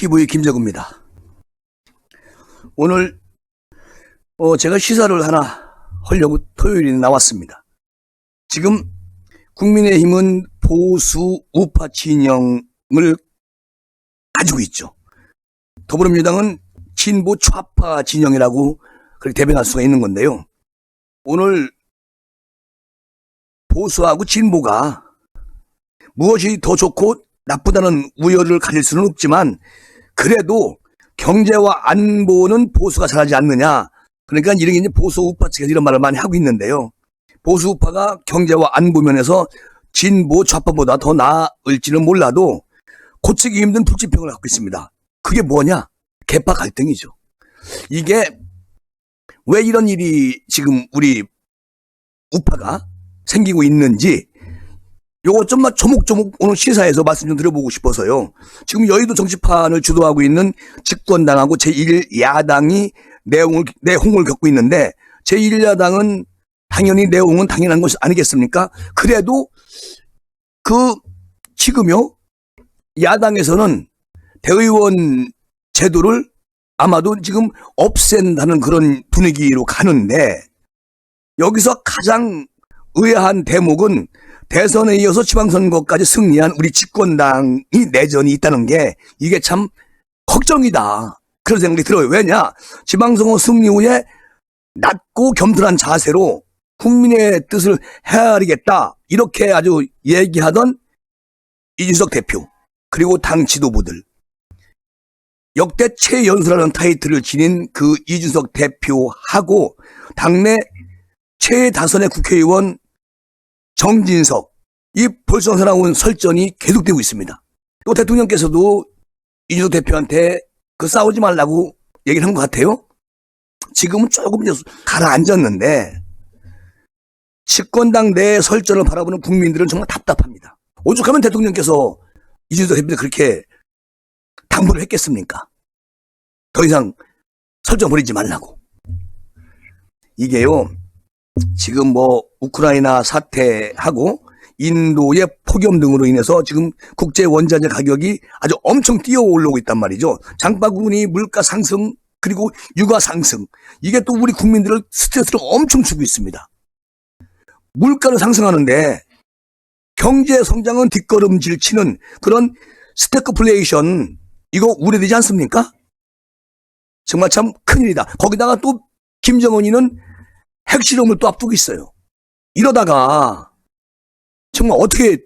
TV 김재구입니다. 오늘 어, 제가 시사를 하나 하려고 토요일에 나왔습니다. 지금 국민의힘은 보수 우파 진영을 가지고 있죠. 더불어민주당은 진보 좌파 진영이라고 그렇게 대변할 수가 있는 건데요. 오늘 보수하고 진보가 무엇이 더 좋고 나쁘다는 우열을 가질 수는 없지만 그래도 경제와 안보는 보수가 잘하지 않느냐. 그러니까 이런 게 이제 보수 우파 측에서 이런 말을 많이 하고 있는데요. 보수 우파가 경제와 안보 면에서 진보 좌파보다 더 나을지는 몰라도 고치기 힘든 불치병을 갖고 있습니다. 그게 뭐냐? 개파 갈등이죠. 이게 왜 이런 일이 지금 우리 우파가 생기고 있는지 요거 좀만 조목조목 오늘 시사에서 말씀 좀 드려보고 싶어서요. 지금 여의도 정치판을 주도하고 있는 집권당하고 제1야당이 내용을, 내홍을 겪고 있는데 제1야당은 당연히 내용은 당연한 것이 아니겠습니까? 그래도 그 지금요 야당에서는 대의원 제도를 아마도 지금 없앤다는 그런 분위기로 가는데 여기서 가장 의아한 대목은 대선에 이어서 지방선거까지 승리한 우리 집권당이 내전이 있다는 게 이게 참 걱정이다. 그런 생각이 들어요. 왜냐? 지방선거 승리 후에 낮고 겸손한 자세로 국민의 뜻을 헤아리겠다. 이렇게 아주 얘기하던 이준석 대표, 그리고 당 지도부들. 역대 최연소라는 타이틀을 지닌 그 이준석 대표하고 당내 최다선의 국회의원 정진석, 이 나온 설전이 계속되고 있습니다. 또 대통령께서도 이준석 대표한테 그 싸우지 말라고 얘기를 한 것 같아요. 지금은 조금 이제 가라앉았는데, 집권당 내 설전을 바라보는 국민들은 정말 답답합니다. 오죽하면 대통령께서 이준석 대표한테 그렇게 당부를 했겠습니까? 더 이상 설정 벌이지 말라고. 이게요, 지금 뭐 우크라이나 사태하고 인도의 폭염 등으로 인해서 지금 국제 원자재 가격이 아주 엄청 뛰어 올라오고 있단 말이죠. 장바구니 물가 상승 그리고 육아 상승 이게 또 우리 국민들을 스트레스를 엄청 주고 있습니다. 물가는 상승하는데 경제 성장은 뒷걸음질 치는 그런 스태크플레이션 이거 우려되지 않습니까? 정말 참 큰일이다. 거기다가 또 김정은이는 핵실험을 또 앞두고 있어요. 이러다가 정말 어떻게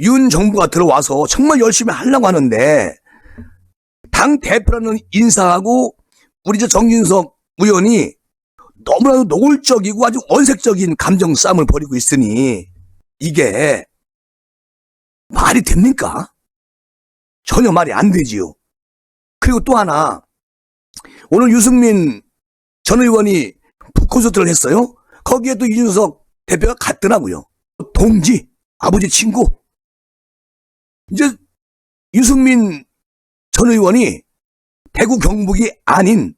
윤 정부가 들어와서 정말 열심히 하려고 하는데 당 대표라는 인사하고 우리 저 정진석 의원이 너무나도 노골적이고 아주 원색적인 감정 싸움을 벌이고 있으니 이게 말이 됩니까? 전혀 말이 안 되지요. 그리고 또 하나 오늘 유승민 전 의원이 콘서트를 했어요. 거기에 또 이준석 대표가 갔더라고요. 동지, 아버지 친구. 이제 유승민 전 의원이 대구 경북이 아닌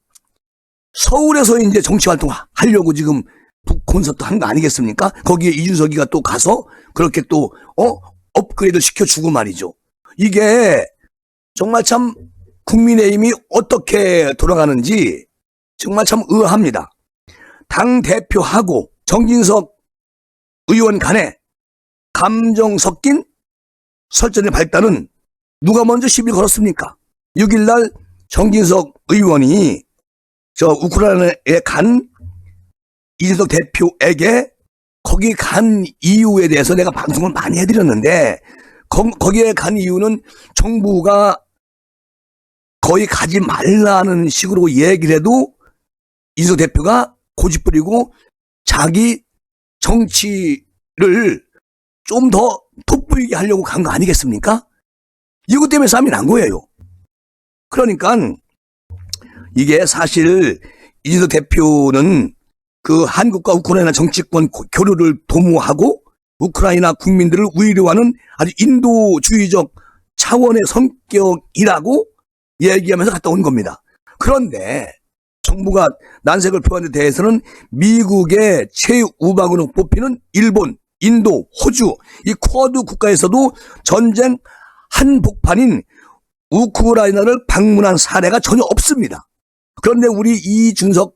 서울에서 이제 정치 활동 하려고 지금 북 콘서트 한 거 아니겠습니까? 거기에 이준석이가 또 가서 그렇게 또, 어, 업그레이드 시켜주고 말이죠. 이게 정말 참 국민의힘이 어떻게 돌아가는지 정말 참 의아합니다. 당 대표하고 정진석 의원 간에 감정 섞인 설전의 발단은 누가 먼저 시비 걸었습니까? 6일날 정진석 의원이 저 우크라이나에 간 이준석 대표에게 거기 간 이유에 대해서 내가 방송을 많이 해드렸는데 거, 거기에 간 이유는 정부가 거의 가지 말라는 식으로 얘기를 해도 이준석 대표가 고집 부리고 자기 정치를 좀 더 돋보이게 하려고 간 거 아니겠습니까? 이것 때문에 싸움이 난 거예요. 그러니까 이게 사실 이준석 대표는 그 한국과 우크라이나 정치권 고- 교류를 도모하고 우크라이나 국민들을 우위로하는 아주 인도주의적 차원의 성격이라고 얘기하면서 갔다 온 겁니다. 그런데 정부가 난색을 표한 데 대해서는 미국의 최우방으로 뽑히는 일본, 인도, 호주 이 쿼드 국가에서도 전쟁 한복판인 우크라이나를 방문한 사례가 전혀 없습니다. 그런데 우리 이준석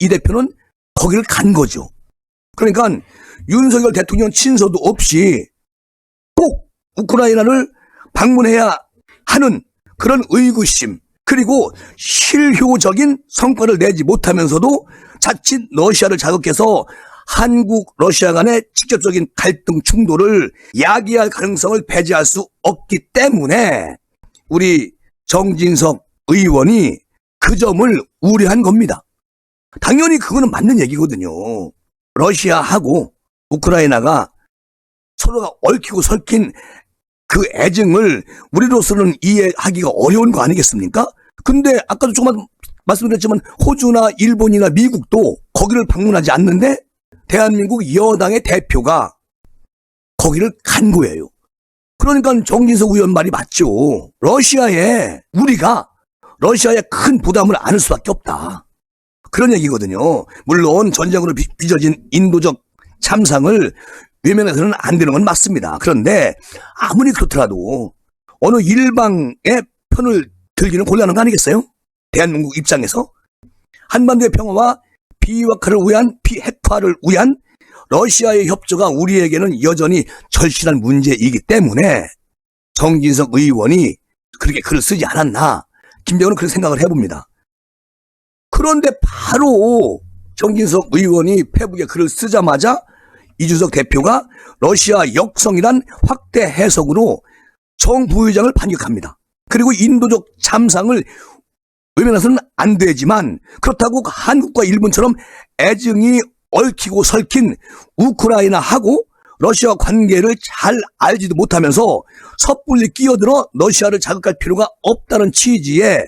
이 대표는 거기를 간 거죠. 그러니까 윤석열 대통령 친서도 없이 꼭 우크라이나를 방문해야 하는 그런 의구심 그리고 실효적인 성과를 내지 못하면서도 자칫 러시아를 자극해서 한국 러시아 간의 직접적인 갈등 충돌을 야기할 가능성을 배제할 수 없기 때문에 우리 정진석 의원이 그 점을 우려한 겁니다. 당연히 그거는 맞는 얘기거든요. 러시아하고 우크라이나가 서로가 얽히고 설킨 그 애증을 우리로서는 이해하기가 어려운 거 아니겠습니까? 근데 아까도 조금 말씀드렸지만 호주나 일본이나 미국도 거기를 방문하지 않는데 대한민국 여당의 대표가 거기를 간 거예요. 그러니까 정진석 의원 말이 맞죠. 러시아에 우리가 러시아에 큰 부담을 안을 수밖에 없다. 그런 얘기거든요. 물론 전쟁으로 비- 빚어진 인도적 참상을 외면해서는 안 되는 건 맞습니다. 그런데 아무리 그렇더라도 어느 일방의 편을 들기는 곤란한 거 아니겠어요? 대한민국 입장에서 한반도의 평화와 비핵화를 위한 비핵화를 위한 러시아의 협조가 우리에게는 여전히 절실한 문제이기 때문에 정진석 의원이 그렇게 글을 쓰지 않았나 김병훈은 그렇게 생각을 해봅니다. 그런데 바로 정진석 의원이 페북에 글을 쓰자마자 이준석 대표가 러시아 역성이란 확대 해석으로 정 부의장을 반격합니다. 그리고 인도적 참상을 외면해서는 안 되지만 그렇다고 한국과 일본처럼 애증이 얽히고 설킨 우크라이나하고 러시아 관계를 잘 알지도 못하면서 섣불리 끼어들어 러시아를 자극할 필요가 없다는 취지의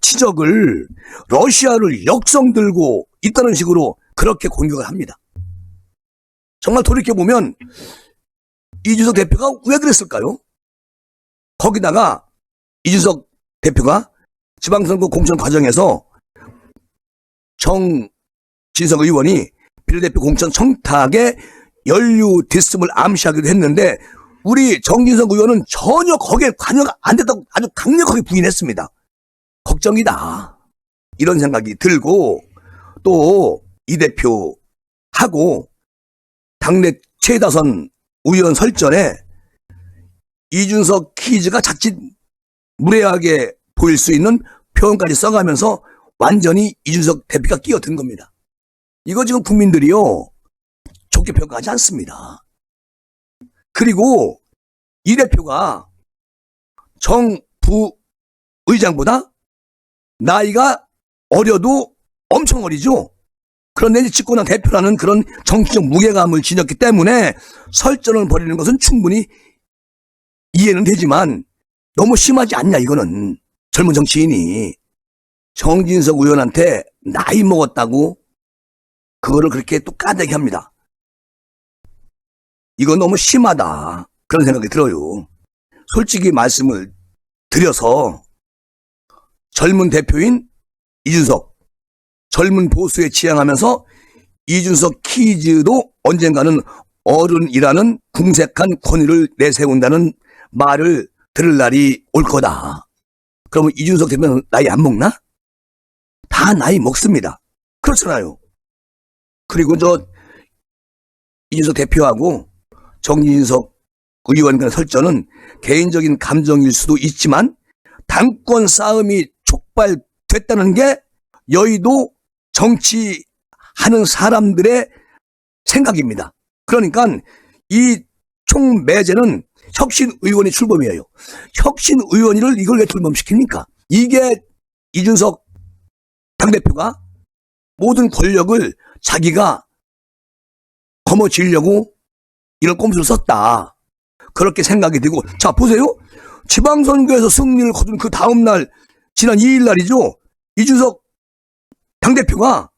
지적을 러시아를 역성 들고 있다는 식으로 그렇게 공격을 합니다. 정말 돌이켜보면 이준석 대표가 왜 그랬을까요? 거기다가 이준석 대표가 지방선거 공천 과정에서 정진석 의원이 비례대표 공천 청탁에 연루됐음을 암시하기도 했는데 우리 정진석 의원은 전혀 거기에 관여가 안 됐다고 아주 강력하게 부인했습니다. 걱정이다. 이런 생각이 들고 또 이 대표하고 당내 최다선 의원 설전에 이준석 퀴즈가 자칫 무례하게 보일 수 있는 표현까지 써가면서 완전히 이준석 대표가 끼어든 겁니다. 이거 지금 국민들이요 좋게 평가하지 않습니다. 그리고 이 대표가 정 부 의장보다 나이가 어려도 엄청 어리죠. 그런데 집권당 대표라는 그런 정치적 무게감을 지녔기 때문에 설전을 벌이는 것은 충분히 이해는 되지만 너무 심하지 않냐 이거는 젊은 정치인이 정진석 의원한테 나이 먹었다고 그거를 그렇게 또 까대기 합니다. 이건 너무 심하다 그런 생각이 들어요. 솔직히 말씀을 드려서 젊은 대표인 이준석 젊은 보수에 지향하면서 이준석 키즈도 언젠가는 어른이라는 궁색한 권위를 내세운다는 말을 들을 날이 올 거다. 그러면 이준석 대표는 나이 안 먹나? 다 나이 먹습니다. 그렇잖아요. 그리고 저 이준석 대표하고 정진석 의원 간 설전은 개인적인 감정일 수도 있지만 당권 싸움이 촉발됐다는 게 여의도 정치하는 사람들의 생각입니다. 그러니까 이 총매제는 혁신 의원이 출범이에요. 혁신 의원을 이걸 왜 출범시킵니까? 이게 이준석 당대표가 모든 권력을 자기가 거머쥐려고 이런 꼼수를 썼다. 그렇게 생각이 되고, 자, 보세요. 지방선거에서 승리를 거둔 그 다음날, 지난 2일 날이죠. 이준석 당대표가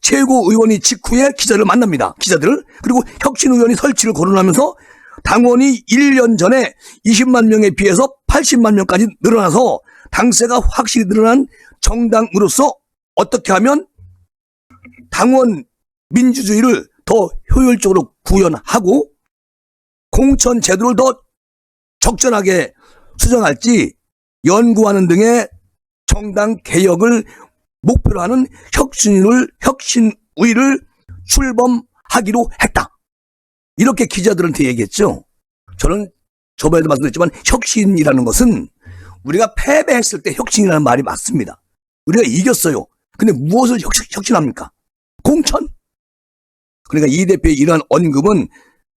최고 의원이 직후에 기자를 만납니다. 기자들을. 그리고 혁신 의원이 설치를 거론하면서 당원이 1년 전에 20만 명에 비해서 80만 명까지 늘어나서 당세가 확실히 늘어난 정당으로서 어떻게 하면 당원 민주주의를 더 효율적으로 구현하고 공천 제도를 더 적절하게 수정할지 연구하는 등의 정당 개혁을 목표로 하는 혁신을 혁신위를 출범하기로 했다. 이렇게 기자들한테 얘기했죠. 저는 저번에도 말씀드렸지만 혁신이라는 것은 우리가 패배했을 때 혁신이라는 말이 맞습니다. 우리가 이겼어요. 근데 무엇을 혁신, 혁신 합니까? 공천? 그러니까 이 대표의 이러한 언급은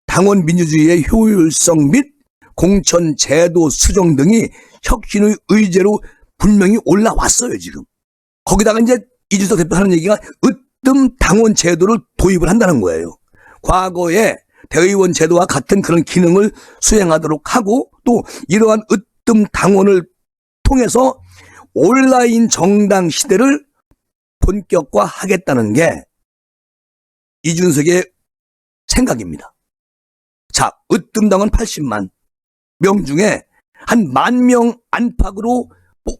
당원 민주주의의 효율성 및 공천 제도 수정 등이 혁신의 의제로 분명히 올라왔어요, 지금. 거기다가 이제 이준석 대표 하는 얘기가 으뜸 당원 제도를 도입을 한다는 거예요. 과거에 대의원 제도와 같은 그런 기능을 수행하도록 하고 또 이러한 으뜸 당원을 통해서 온라인 정당 시대를 본격화하겠다는 게 이준석의 생각입니다. 자, 으뜸 당원 80만 명 중에 한 만 명 안팎으로 뭐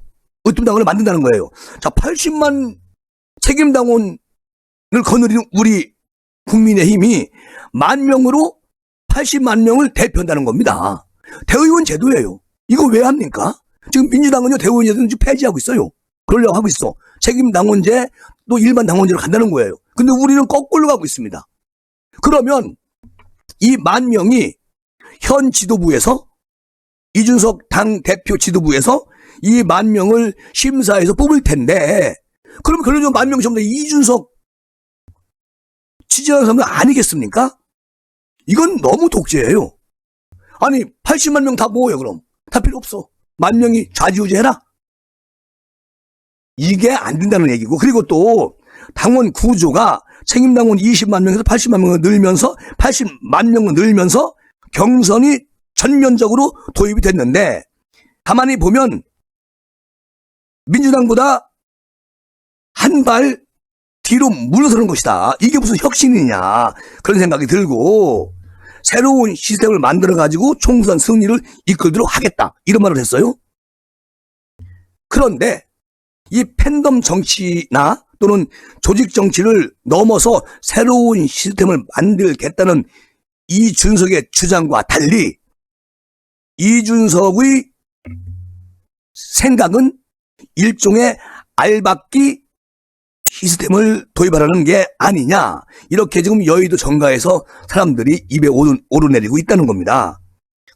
으뜸 당원을 만든다는 거예요. 자, 80만 책임 당원을 거느리는 우리 국민의힘이 만 명으로 80만 명을 대표한다는 겁니다. 대의원 제도예요. 이거 왜 합니까? 지금 민주당은요, 대의원 제도는 지금 폐지하고 있어요. 그러려고 하고 있어. 책임 당원제, 또 일반 당원제로 간다는 거예요. 근데 우리는 거꾸로 가고 있습니다. 그러면 이 만 명이 현 지도부에서 이준석 당 대표 지도부에서 이 만 명을 심사해서 뽑을 텐데, 그러면 그러죠. 만 명이 전부 다 이준석 지지하는 사람들 아니겠습니까? 이건 너무 독재예요. 아니, 80만 명다 뭐예요, 그럼? 다 필요 없어. 만 명이 좌지우지해라? 이게 안 된다는 얘기고, 그리고 또, 당원 구조가 책임당원 20만 명에서 80만 명을 늘면서, 80만 명을 늘면서 경선이 전면적으로 도입이 됐는데, 가만히 보면, 민주당보다 한 발 뒤로 물러서는 것이다. 이게 무슨 혁신이냐. 그런 생각이 들고, 새로운 시스템을 만들어가지고 총선 승리를 이끌도록 하겠다. 이런 말을 했어요. 그런데, 이 팬덤 정치나 또는 조직 정치를 넘어서 새로운 시스템을 만들겠다는 이준석의 주장과 달리, 이준석의 생각은 일종의 알박기 시스템을 도입하라는 게 아니냐. 이렇게 지금 여의도 정가에서 사람들이 입에 오르, 오르내리고 있다는 겁니다.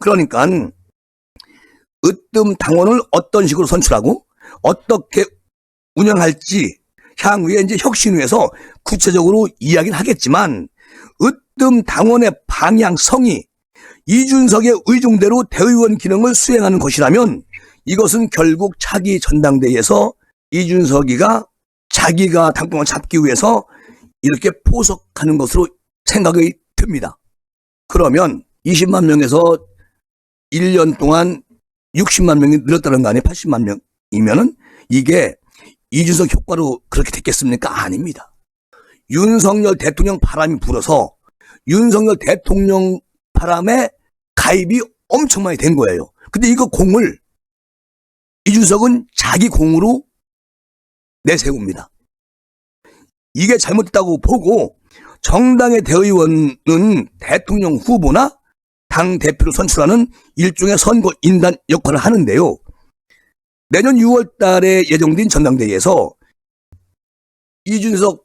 그러니까 으뜸 당원을 어떤 식으로 선출하고 어떻게 운영할지 향후에 이제 혁신위에서 구체적으로 이야기를 하겠지만 으뜸 당원의 방향성이 이준석의 의중대로 대의원 기능을 수행하는 것이라면 이것은 결국 차기 전당대회에서 이준석이가 자기가 당권을 잡기 위해서 이렇게 포석하는 것으로 생각이 듭니다. 그러면 20만 명에서 1년 동안 60만 명이 늘었다는 거 아니에요? 80만 명이면은 이게 이준석 효과로 그렇게 됐겠습니까? 아닙니다. 윤석열 대통령 바람이 불어서 윤석열 대통령 바람에 가입이 엄청 많이 된 거예요. 근데 이거 공을 이준석은 자기 공으로 내세웁니다. 이게 잘못됐다고 보고 정당의 대의원은 대통령 후보나 당 대표를 선출하는 일종의 선거 인단 역할을 하는데요. 내년 6월 달에 예정된 전당대회에서 이준석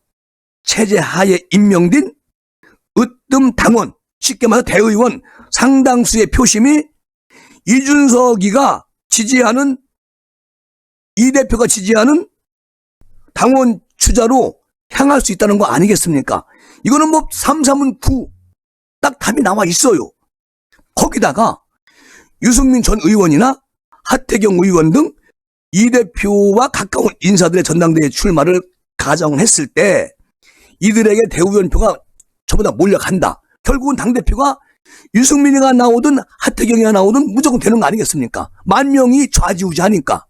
체제 하에 임명된 으뜸 당원, 쉽게 말해서 대의원 상당수의 표심이 이준석이가 지지하는 이 대표가 지지하는 당원 주자로 향할 수 있다는 거 아니겠습니까? 이거는 뭐 3, 3은 9. 딱 답이 나와 있어요. 거기다가 유승민 전 의원이나 하태경 의원 등 이 대표와 가까운 인사들의 전당대회 출마를 가정했을 때 이들에게 대의원표가 저보다 몰려간다. 결국은 당대표가 유승민이가 나오든 하태경이가 나오든 무조건 되는 거 아니겠습니까? 만 명이 좌지우지하니까.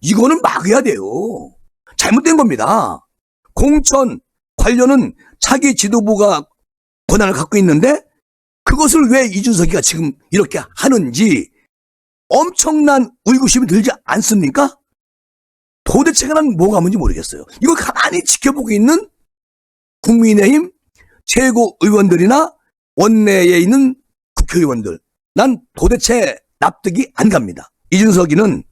이거는 막아야 돼요. 잘못된 겁니다. 공천 관련은 차기 지도부가 권한을 갖고 있는데 그것을 왜 이준석이가 지금 이렇게 하는지 엄청난 의구심이 들지 않습니까? 도대체가 난 뭐가 뭔지 모르겠어요. 이걸 가만히 지켜보고 있는 국민의힘 최고 의원들이나 원내에 있는 국회의원들. 난 도대체 납득이 안 갑니다. 이준석이는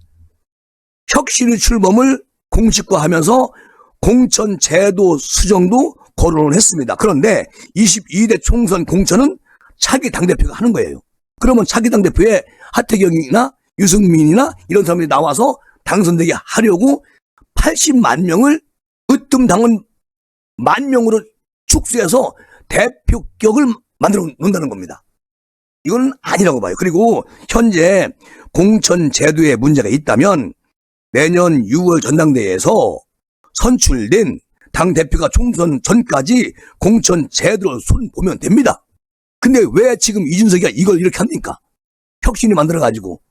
혁신의 출범을 공식화하면서 공천 제도 수정도 거론을 했습니다. 그런데 22대 총선 공천은 차기 당대표가 하는 거예요. 그러면 차기 당대표에 하태경이나 유승민이나 이런 사람들이 나와서 당선되게 하려고 80만 명을 으뜸 당원 만 명으로 축소해서 대표격을 만들어 놓는다는 겁니다. 이건 아니라고 봐요. 그리고 현재 공천 제도에 문제가 있다면 내년 6월 전당대회에서 선출된 당 대표가 총선 전까지 공천 제도를 손 보면 됩니다. 근데 왜 지금 이준석이가 이걸 이렇게 합니까? 혁신이 만들어가지고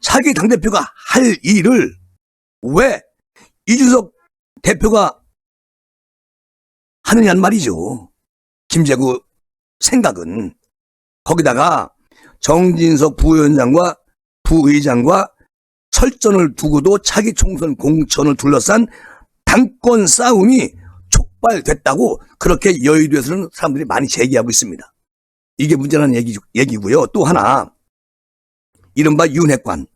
자기 당 대표가 할 일을 왜 이준석 대표가 하느냐는 말이죠. 김재구 생각은 거기다가 정진석 부위원장과 부의장과 설전을 두고도 차기 총선 공천을 둘러싼 당권 싸움이 촉발됐다고 그렇게 여의도에서는 사람들이 많이 제기하고 있습니다. 이게 문제라는 얘기, 얘기고요. 또 하나 이른바 윤핵관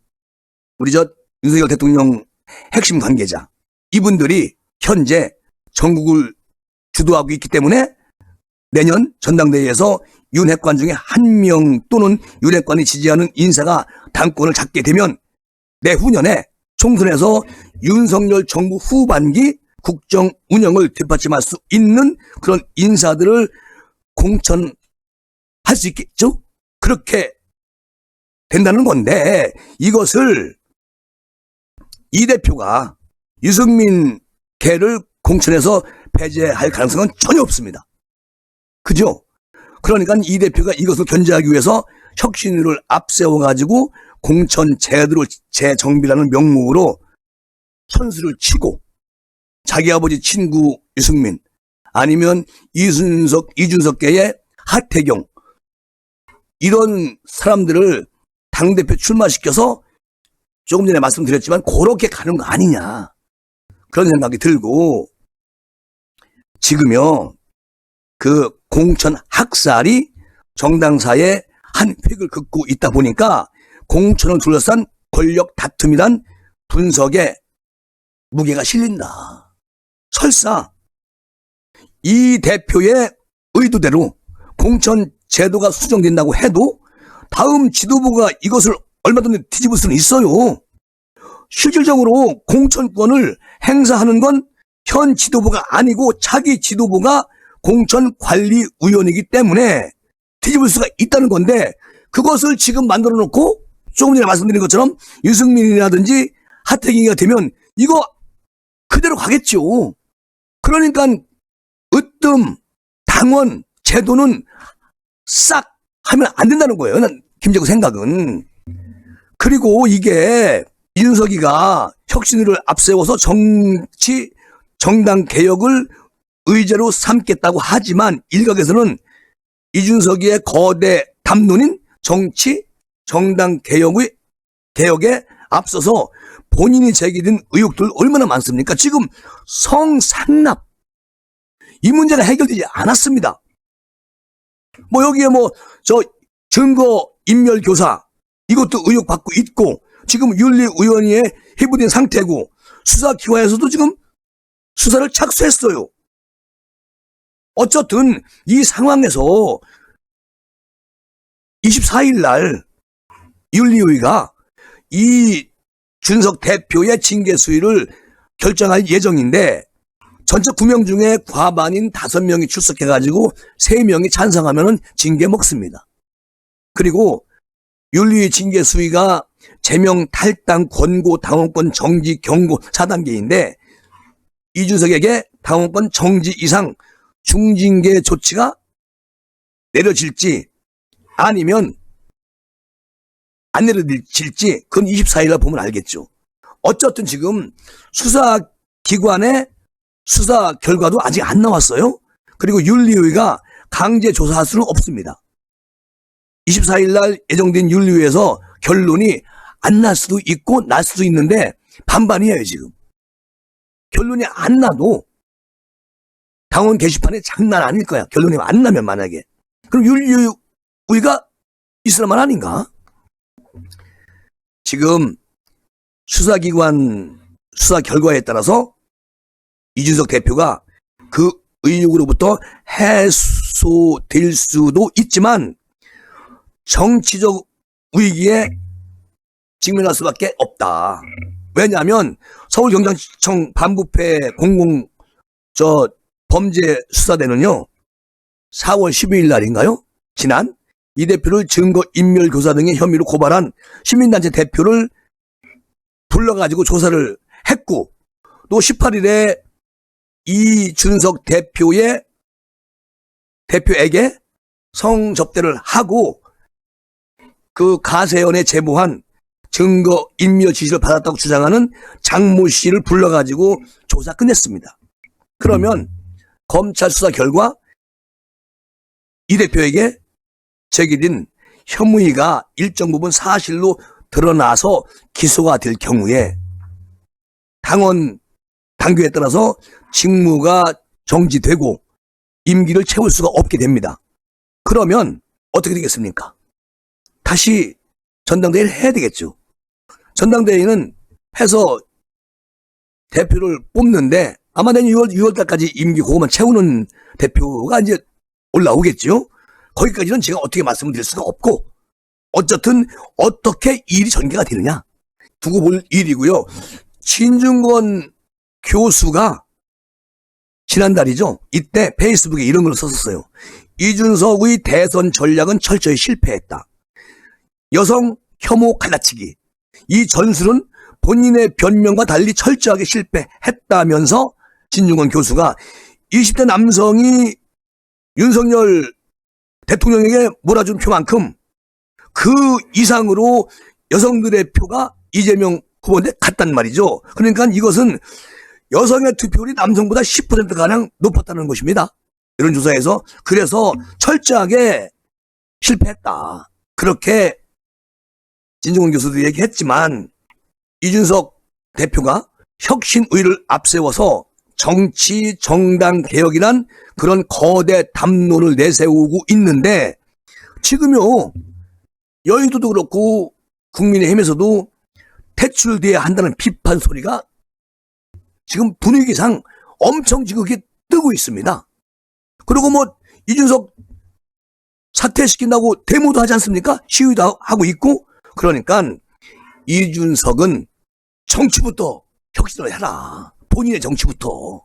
우리 저 윤석열 대통령 핵심 관계자 이분들이 현재 전국을 주도하고 있기 때문에 내년 전당대회에서 윤핵관 중에 한 명 또는 윤핵관이 지지하는 인사가 당권을 잡게 되면 내후년에 총선에서 윤석열 정부 후반기 국정 운영을 뒷받침할 수 있는 그런 인사들을 공천할 수 있겠죠? 그렇게 된다는 건데 이것을 이 대표가 유승민 개를 공천해서 배제할 가능성은 전혀 없습니다. 그죠? 그러니까 이 대표가 이것을 견제하기 위해서 혁신을 앞세워가지고 공천 제도를 재정비라는 명목으로 선수를 치고 자기 아버지 친구 유승민 아니면 이순석, 이준석계의 하태경 이런 사람들을 당대표 출마시켜서 조금 전에 말씀드렸지만 그렇게 가는 거 아니냐 그런 생각이 들고 지금요 그 공천 학살이 정당사의 한 획을 긋고 있다 보니까 공천을 둘러싼 권력 다툼이란 분석에 무게가 실린다. 설사 이 대표의 의도대로 공천 제도가 수정된다고 해도 다음 지도부가 이것을 얼마든지 뒤집을 수는 있어요. 실질적으로 공천권을 행사하는 건 현 지도부가 아니고 차기 지도부가 공천관리위원이기 때문에 뒤집을 수가 있다는 건데 그것을 지금 만들어 놓고 조금 전에 말씀드린 것처럼 유승민이라든지 하태경이가 되면 이거 그대로 가겠죠. 그러니까 으뜸 당원 제도는 싹 하면 안 된다는 거예요. 난 김재구 생각은. 그리고 이게 이준석이가 혁신을 앞세워서 정치 정당 개혁을 의제로 삼겠다고 하지만 일각에서는 이준석이의 거대 담론인 정치 정당 개혁의 개혁에 앞서서 본인이 제기된 의혹들 얼마나 많습니까? 지금 성상납 이 문제가 해결되지 않았습니다. 뭐 여기에 뭐 저 증거 인멸 교사 이것도 의혹 받고 있고 지금 윤리위원회에 해부된 상태고 수사 기관에서도 지금 수사를 착수했어요. 어쨌든 이 상황에서 24일 날 윤리위가 이 준석 대표의 징계 수위를 결정할 예정인데 전체 9명 중에 과반인 5명이 출석해가지고 3명이 찬성하면 징계 먹습니다. 그리고 윤리위 징계 수위가 제명 탈당 권고 당원권 정지 경고 4단계인데 이준석에게 당원권 정지 이상 중징계 조치가 내려질지 아니면 안 내려질지 그건 24일날 보면 알겠죠. 어쨌든 지금 수사 기관의 수사 결과도 아직 안 나왔어요. 그리고 윤리위가 강제 조사할 수는 없습니다. 24일날 예정된 윤리위에서 결론이 안 날 수도 있고 날 수도 있는데 반반이에요 지금. 결론이 안 나도 당원 게시판에 장난 아닐 거야. 결론이 안 나면 만약에. 그럼 윤리위가 있을 만 아닌가? 지금 수사기관 수사 결과에 따라서 이준석 대표가 그 의혹으로부터 해소될 수도 있지만 정치적 위기에 직면할 수밖에 없다. 왜냐하면 서울경찰청 반부패 공공 저 범죄 수사대는요 4월 12일 날인가요? 지난 이 대표를 증거 인멸 교사 등의 혐의로 고발한 시민단체 대표를 불러가지고 조사를 했고 또 18일에 이준석 대표의 대표에게 성접대를 하고 그 가세연에 제보한 증거 인멸 지시를 받았다고 주장하는 장모 씨를 불러가지고 조사 끝냈습니다. 그러면 검찰 수사 결과 이 대표에게 제기된 혐의가 일정 부분 사실로 드러나서 기소가 될 경우에 당원 당규에 따라서 직무가 정지되고 임기를 채울 수가 없게 됩니다. 그러면 어떻게 되겠습니까? 다시 전당대회를 해야 되겠죠. 전당대회는 해서 대표를 뽑는데 아마 내년 6월, 6월 달까지 임기 그거만 채우는 대표가 이제 올라오겠죠. 거기까지는 제가 어떻게 말씀을 드릴 수가 없고 어쨌든 어떻게 일이 전개가 되느냐 두고 볼 일이고요. 신중권 교수가 지난달이죠. 이때 페이스북에 이런 걸 썼었어요. 이준석의 대선 전략은 철저히 실패했다. 여성 혐오 갈라치기. 이 전술은 본인의 변명과 달리 철저하게 실패했다면서 진중권 교수가 20대 남성이 윤석열 대통령에게 몰아준 표만큼 그 이상으로 여성들의 표가 이재명 후보한테 갔단 말이죠. 그러니까 이것은 여성의 투표율이 남성보다 10%가량 높았다는 것입니다. 이런 조사에서. 그래서 철저하게 실패했다. 그렇게 진중권 교수도 얘기했지만 이준석 대표가 혁신의를 앞세워서 정치 정당 개혁이란 그런 거대 담론을 내세우고 있는데 지금요 여의도도 그렇고 국민의힘에서도 퇴출돼야 한다는 비판 소리가 지금 분위기상 엄청 그게 뜨고 있습니다. 그리고 뭐 이준석 사퇴시킨다고 데모도 하지 않습니까? 시위도 하고 있고 그러니까 이준석은 정치부터 혁신을 해라. 본인의 정치부터.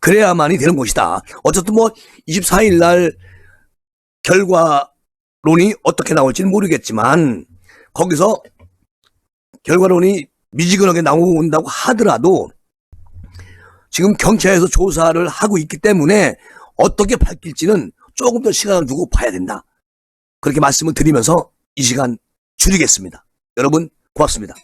그래야만이 되는 것이다. 어쨌든 뭐 24일 날 결과론이 어떻게 나올지는 모르겠지만 거기서 결과론이 미지근하게 나온다고 하더라도 지금 경찰에서 조사를 하고 있기 때문에 어떻게 밝힐지는 조금 더 시간을 두고 봐야 된다. 그렇게 말씀을 드리면서 이 시간 줄이겠습니다. 여러분 고맙습니다.